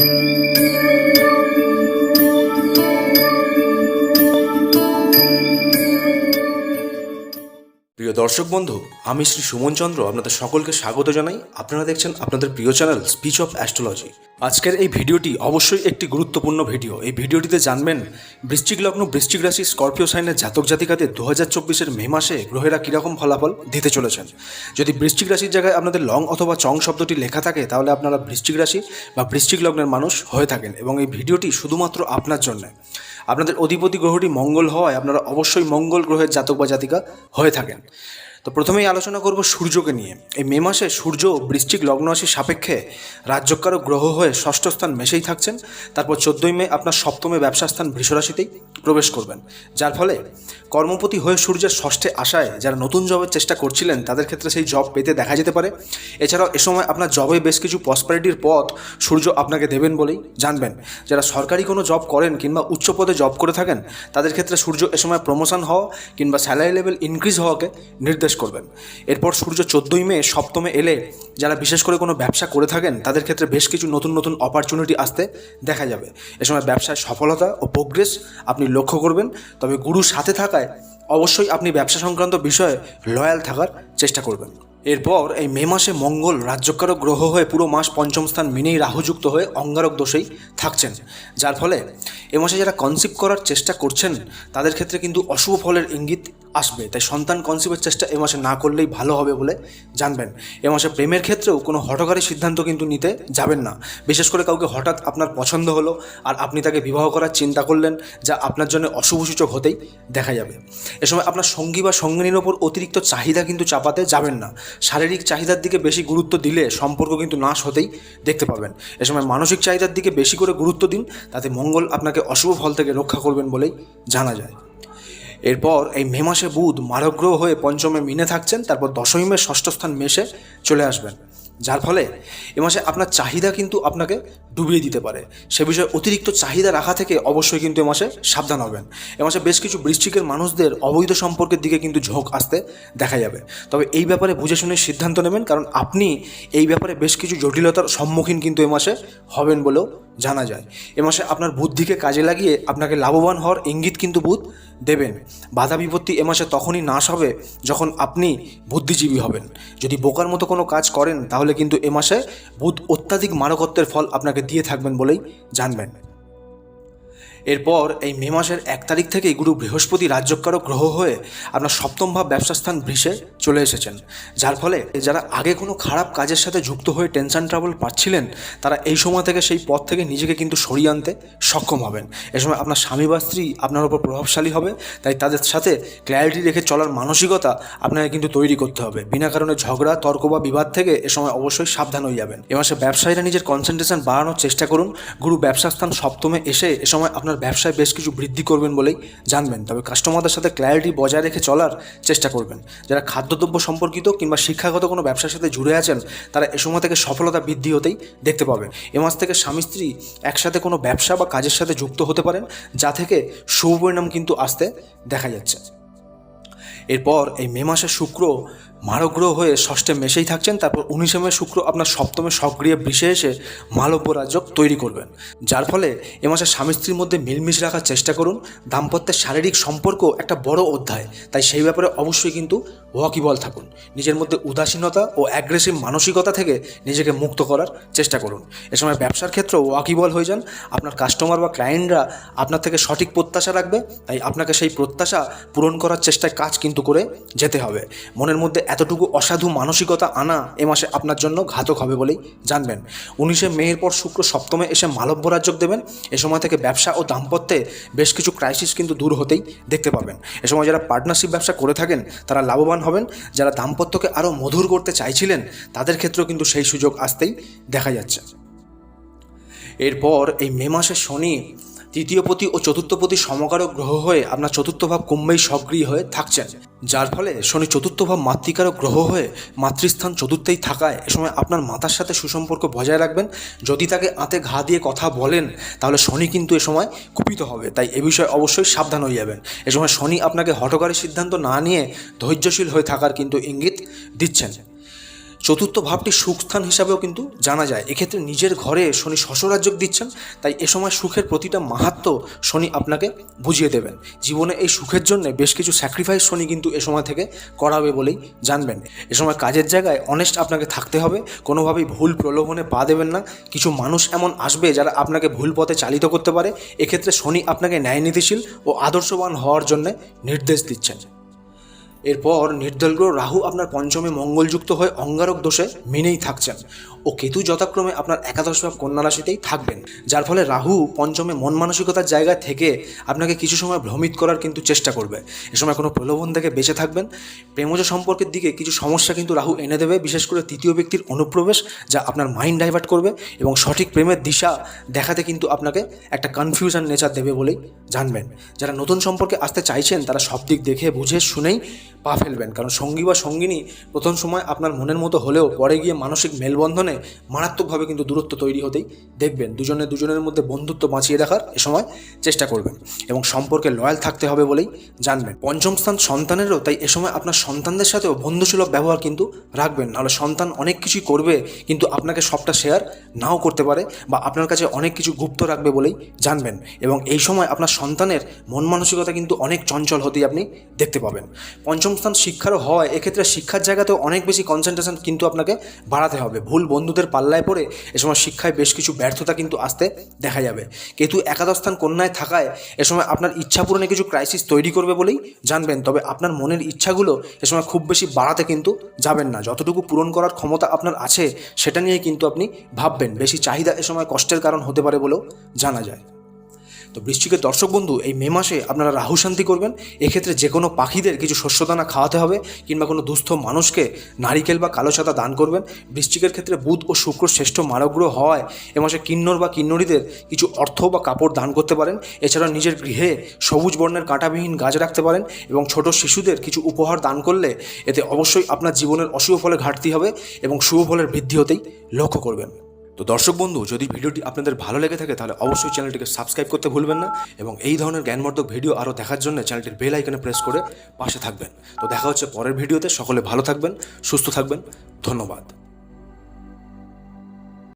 প্রিয় দর্শক বন্ধু, আমি শ্রী সুমন চন্দ্র, আপনাদের সকলকে স্বাগত জানাই। আপনারা দেখছেন আপনাদের প্রিয় চ্যানেল স্পিচ অফ অ্যাস্ট্রোলজি। আজকের এই ভিডিওটি অবশ্যই একটি গুরুত্বপূর্ণ ভিডিও। এই ভিডিওটিতে জানবেন, বৃশ্চিক লগ্ন, বৃশ্চিক রাশি, স্করপিও সাইনের জাতক জাতিকাদের দু হাজার চব্বিশের মে মাসে গ্রহেরা কীরকম ফলাফল দিতে চলেছেন। যদি বৃশ্চিক রাশির জায়গায় আপনাদের লং অথবা চং শব্দটি লেখা থাকে, তাহলে আপনারা বৃশ্চিক রাশি বা বৃশ্চিক লগ্নের মানুষ হয়ে থাকেন এবং এই ভিডিওটি শুধুমাত্র আপনার জন্য। আপনাদের অধিপতি গ্রহটি মঙ্গল হওয়ায় আপনারা অবশ্যই মঙ্গল গ্রহের জাতক বা জাতিকা হয়ে থাকেন। তো প্রথমেই আলোচনা করব সূর্যকে নিয়ে। এই মে মাসে সূর্য বৃশ্চিক লগ্ন রাশির সাপেক্ষে রাজ্যকারক গ্রহ হয়ে ষষ্ঠ স্থান মেশেই থাকছেন। তারপর চোদ্দই মে আপনার সপ্তমে ব্যবসা স্থান বৃষরাশিতেই প্রবেশ করবেন। যার ফলে কর্মপতি হয়ে সূর্যের ষষ্ঠে আশায় যারা নতুন জবের চেষ্টা করছিলেন, তাদের ক্ষেত্রে সেই জব পেতে দেখা যেতে পারে। এছাড়াও এ সময় আপনার জবে বেশ কিছু পসপারিটির পথ সূর্য আপনাকে দেবেন বলেই জানবেন। যারা সরকারি কোনো জব করেন কিংবা উচ্চ পদে জব করে থাকেন, তাদের ক্ষেত্রে সূর্য এ সময় প্রমোশন হওয়া কিংবা স্যালারি লেভেল ইনক্রিজ হওয়াকে নির্দেশ করবেন। এরপর সূর্য চোদ্দোই মে সপ্তমে এলে যারা বিশেষ করে কোনো ব্যবসা করে থাকেন, তাদের ক্ষেত্রে বেশ কিছু নতুন নতুন অপরচুনিটি আসতে দেখা যাবে। এ সময় ব্যবসায় সফলতা ও প্রোগ্রেস আপনি লক্ষ্য করবেন। তবে গুরুর সাথে থাকায় অবশ্যই আপনি ব্যবসা সংক্রান্ত বিষয়ে লয়াল থাকার চেষ্টা করবেন। এরপর এই মে মাসে মঙ্গল রাজ্যকারক গ্রহ হয়ে পুরো মাস পঞ্চম স্থান মিনেই রাহুযুক্ত হয়ে অঙ্গারক দোষেই থাকছেন। যার ফলে এ মাসে যারা কনসিভ করার চেষ্টা করছেন, তাদের ক্ষেত্রে কিন্তু অশুভ ফলের ইঙ্গিত আসবে। তাই সন্তান কনসিভের চেষ্টা এ মাসে না করলেই ভালো হবে বলে জানবেন। এ মাসে প্রেমের ক্ষেত্রেও কোনো হঠকারী সিদ্ধান্ত কিন্তু নিতে যাবেন না। বিশেষ করে কাউকে হঠাৎ আপনার পছন্দ হলো আর আপনি তাকে বিবাহ করার চিন্তা করলেন যা আপনার জন্য অশুভ সূচক হতেই দেখা যাবে। এ সময় আপনার সঙ্গী বা সঙ্গিনীর ওপর অতিরিক্ত চাহিদা কিন্তু চাপাতে যাবেন না। শারীরিক চাহিদার দিকে বেশি গুরুত্ব দিলে সম্পর্ক কিন্তু নাশ হতেই দেখতে পাবেন। এ সময় মানসিক চাহিদার দিকে বেশি করে গুরুত্ব দিন, তাতে মঙ্গল আপনাকে অশুভ ফল থেকে রক্ষা করবেন বলেই জানা যায়। এরপর এই মে মাসে বুধ মারগ্রহ হয়ে পঞ্চমে মিনে থাকছেন, তারপর দশমী ষষ্ঠ স্থান মেশে চলে আসবেন। যার ফলে এ মাসে আপনার চাহিদা কিন্তু আপনাকে ডুবিয়ে দিতে পারে। সে বিষয়ে অতিরিক্ত চাহিদা রাখা থেকে অবশ্যই কিন্তু এ মাসে সাবধান হবেন। এ মাসে বেশ কিছু বৃশ্চিকের মানুষদের অবৈধ সম্পর্কের দিকে কিন্তু ঝোঁক আসতে দেখা যাবে। তবে এই ব্যাপারে বুঝে শুনে সিদ্ধান্ত নেবেন, কারণ আপনি এই ব্যাপারে বেশ কিছু জটিলতার সম্মুখীন কিন্তু এ মাসে হবেন বলেও জানা যায়। এ মাসে আপনার বুদ্ধিকে কাজে লাগিয়ে আপনাকে লাভবান হওয়ার ইঙ্গিত কিন্তু বুধ দেবেন। বাধা বিপত্তি এ মাসে তখনই নাশ হবে যখন আপনি বুদ্ধিজীবী হবেন। যদি বোকার মতো কোনো কাজ করেন, তাহলে কিন্তু এ মাসে বুধ অত্যাধিক মারকত্বের ফল আপনাকে দিয়ে থাকবেন বলেই জানবেন। এরপর এই মে মাসের এক তারিখ থেকেই গুরু বৃহস্পতি রাজ্যকারক গ্রহ হয়ে আপনার সপ্তম ভাব ব্যবসা স্থান বৃষে চলে এসেছেন। যার ফলে যারা আগে কোনো খারাপ কাজের সাথে যুক্ত হয়ে টেনশন ট্রাভেল পাচ্ছিলেন, তারা এই সময় থেকে সেই পথ থেকে নিজেকে কিন্তু সরিয়ে আনতে সক্ষম হবেন। এ সময় আপনার স্বামী বা স্ত্রী আপনার উপর প্রভাবশালী হবে, তাই তাদের সাথে ক্ল্যারিটি রেখে চলার মানসিকতা আপনাকে কিন্তু তৈরি করতে হবে। বিনা কারণে ঝগড়া, তর্ক বা বিবাদ থেকে এ সময় অবশ্যই সাবধান হয়ে যাবেন। এ মাসে ব্যবসায়ীরা নিজের কনসেন্ট্রেশন বাড়ানোর চেষ্টা করুন। গুরু ব্যবসা স্থান সপ্তমে এসে এ সময় আপনার ব্যবসায় বেশ কিছু বৃদ্ধি করবেন বলেই জানবেন। তবে কাস্টমারদের সাথে ক্ল্যারিটি বজায় রেখে চলার চেষ্টা করবেন। যারা খাদ্যদ্রব্য সম্পর্কিত কিংবা শিক্ষাগত কোনো ব্যবসার সাথে জুড়ে আছেন, তারা এ সময় থেকে সফলতা বৃদ্ধি হতেই দেখতে পাবেন এ মাস থেকে স্বামী স্ত্রী একসাথে কোনো ব্যবসা বা কাজের সাথে যুক্ত হতে পারেন, যা থেকে শুভ পরিণাম কিন্তু আসতে দেখা যাচ্ছে। এরপর এই মে মাসে শুক্র মারগ্রহ হয়ে ষষ্ঠে মেশেই থাকছেন, তারপর উনিশে মে শুক্র আপনার সপ্তমে সক্রিয় বিষে এসে মালব্য তৈরি করবেন। যার ফলে এ মাসে স্বামী স্ত্রীর মধ্যে মিলমিশ রাখার চেষ্টা করুন। দাম্পত্যের শারীরিক সম্পর্ক একটা বড় অধ্যায়। তাই সেই ব্যাপারে অবশ্যই কিন্তু ওয়াকিবল থাকুন। নিজের মধ্যে উদাসীনতা ও অ্যাগ্রেসিভ মানসিকতা থেকে নিজেকে মুক্ত করার চেষ্টা করুন। এ সময় ব্যবসার ক্ষেত্রেও ওয়াকিবল হয়ে যান। আপনার কাস্টমার বা ক্লায়েন্টরা আপনার থেকে সঠিক প্রত্যাশা রাখবে। তাই আপনাকে সেই প্রত্যাশা পূরণ করার চেষ্টায় কাজ কিন্তু করে যেতে হবে। মনের মধ্যে এতটুকু অসাধু মানসিকতা আনা এ মাসে আপনার জন্য ঘাতক হবে বলেই জানবেন। উনিশে মেয়ের পর শুক্র সপ্তমে এসে মালব্য রাজ্যক দেবেন। এ সময় থেকে ব্যবসা ও দাম্পত্যে বেশ কিছু ক্রাইসিস কিন্তু দূর হতেই দেখতে পাবেন। এ সময় যারা পার্টনারশিপ ব্যবসা করে থাকেন, তারা লাভবান হবেন, যারা দাম্পত্যকে আরও মধুর করতে চাইছিলেন, তাদের ক্ষেত্রেও কিন্তু সেই সুযোগ আসতেই দেখা যাচ্ছে। এরপর এই মে মাসে শনি তৃতীয়পতি ও চতুর্থপতি সমকারক গ্রহ হয়ে আপনার চতুর্থ ভাব কুম্ভেই সক্রিয় হয়ে থাকছেন। যার ফলে শনি চতুর্থ ভাব মাতৃকারক গ্রহ হয়ে মাতৃস্থান চতুর্থেই থাকায় এ সময় আপনার মাতার সাথে সুসম্পর্ক বজায় রাখবেন। যদি তাকে আঁতে ঘা দিয়ে কথা বলেন, তাহলে শনি কিন্তু এ সময় কুপিত হবে। তাই এ বিষয়ে অবশ্যই সাবধান হয়ে যাবেন। এ সময় শনি আপনাকে হটকারী সিদ্ধান্ত না নিয়ে ধৈর্যশীল হয়ে থাকার কিন্তু ইঙ্গিত দিচ্ছেন। চতুর্থ ভাবটি সুখস্থান হিসাবেও কিন্তু জানা যায়। এক্ষেত্রে নিজের ঘরে শনি শশরাজ্যক দিচ্ছেন, তাই এ সময় সুখের প্রতিটা মাহাত্ম শনি আপনাকে বুঝিয়ে দেবেন। জীবনে এই সুখের জন্য বেশ কিছু স্যাক্রিফাইস শনি কিন্তু এ সময় থেকে করাবে বলেই জানবেন। এ সময় কাজের জায়গায় অনেস্ট আপনাকে থাকতে হবে, কোনোভাবেই ভুল প্রলোভনে পা দেবেন না। কিছু মানুষ এমন আসবে যারা আপনাকে ভুল পথে চালিত করতে পারে। এক্ষেত্রে শনি আপনাকে ন্যায় নীতিশীল ও আদর্শবান হওয়ার জন্য নির্দেশ দিচ্ছেন। এরপর নির্দল গ্রহ রাহু আপনার পঞ্চমে মঙ্গলযুক্ত হয়ে অঙ্গারক দোষে মেনেই থাকছেন ও কেতু যথাক্রমে আপনার একাদশ ভাব কন্যা রাশিতেই থাকবেন, যার ফলে রাহু পঞ্চমে মন মানসিকতার জায়গা থেকে আপনাকে কিছু সময় ভ্রমিত করার কিন্তু চেষ্টা করবে। এ সময় কোনো প্রলোভন থেকে বেঁচে থাকবেন। প্রেমজ সম্পর্কের দিকে কিছু সমস্যা কিন্তু রাহু এনে দেবে, বিশেষ করে তৃতীয় ব্যক্তির অনুপ্রবেশ যা আপনার মাইন্ড ডাইভার্ট করবে এবং সঠিক প্রেমের দিশা দেখাতে কিন্তু আপনাকে একটা কনফিউশন নেচার দেবে বলেই জানবেন। যারা নতুন সম্পর্কে আসতে চাইছেন তারা সব দিক দেখে, বুঝে, শুনেই পা ফেলবেন। কারণ সঙ্গী বা সঙ্গিনী প্রথম সময় আপনার মনের মতো হলেও পরে গিয়ে মানসিক মেলবন্ধনে মারাত্মকভাবে কিন্তু দূরত্ব তৈরি হতেই দেখবেন। দুজনে দুজনের মধ্যে বন্ধুত্ব বাঁচিয়ে রাখার এ সময় চেষ্টা করবেন এবং সম্পর্কে লয়াল থাকতে হবে বলেই জানবেন। পঞ্চম স্থান সন্তানেরও, তাই এ সময় আপনার সন্তানদের সাথেও বন্ধুসুলভ ব্যবহার কিন্তু রাখবেন। নাহলে সন্তান অনেক কিছুই করবে, কিন্তু আপনাকে সবটা শেয়ার নাও করতে পারে বা আপনার কাছে অনেক কিছু গুপ্ত রাখবে বলেই জানবেন। এবং এই সময় আপনার সন্তানের মন মানসিকতা কিন্তু অনেক চঞ্চল হতেই আপনি দেখতে পাবেন। পঞ্চম স্থান শিক্ষারও হয়, এক্ষেত্রে শিক্ষার জায়গাতেও অনেক বেশি কনসেন্ট্রেশন কিন্তু আপনাকে বাড়াতে হবে। ভুল বন্ধুদের পাল্লায় পড়ে এ সময় শিক্ষায় বেশ কিছু ব্যর্থতা কিন্তু আসতে দেখা যাবে। কেতু একাদশ স্থান কন্যায় থাকায় এ সময় আপনার ইচ্ছা পূরণে কিছু ক্রাইসিস তৈরি করবে বলেই জানবেন। তবে আপনার মনের ইচ্ছাগুলো এ সময় খুব বেশি বাড়াতে কিন্তু যাবেন না। যতটুকু পূরণ করার ক্ষমতা আপনার আছে, সেটা নিয়ে কিন্তু আপনি ভাববেন। বেশি চাহিদা এ সময় কষ্টের কারণ হতে পারে বলেও জানা যায়। তো বৃশ্চিকের দর্শক বন্ধু, এই মে মাসে আপনারা রাহু শান্তি করবেন। এক্ষেত্রে যে কোনো পাখিদের কিছু শস্যদানা খাওয়াতে হবে কিংবা কোনো দুস্থ মানুষকে নারিকেল বা কালো সাদা দান করবেন। বৃশ্চিকের ক্ষেত্রে বুধ ও শুক্র শ্রেষ্ঠ মারগ্রহ হওয়ায় এ মাসে কিন্নর বা কিন্নরীদের কিছু অর্থ বা কাপড় দান করতে পারেন। এছাড়া নিজের গৃহে সবুজ বর্ণের কাঁটাবিহীন গাছ রাখতে পারেন এবং ছোট শিশুদের কিছু উপহার দান করলে এতে অবশ্যই আপনার জীবনের অশুভ ফলে ঘাটতি হবে এবং শুভ ফলের বৃদ্ধি হতেই লক্ষ্য করবেন। তো দর্শক বন্ধু, যদি ভিডিওটি আপনাদের ভালো লেগে থাকে, তাহলে অবশ্যই চ্যানেলটিকে সাবস্ক্রাইব করতে ভুলবেন না এবং এই ধরনের জ্ঞানবর্ধক ভিডিও আরও দেখার জন্য চ্যানেলটির বেল আইকনে প্রেস করে পাশে থাকবেন। তো দেখা হচ্ছে পরের ভিডিওতে, সকলে ভালো থাকবেন, সুস্থ থাকবেন, ধন্যবাদ।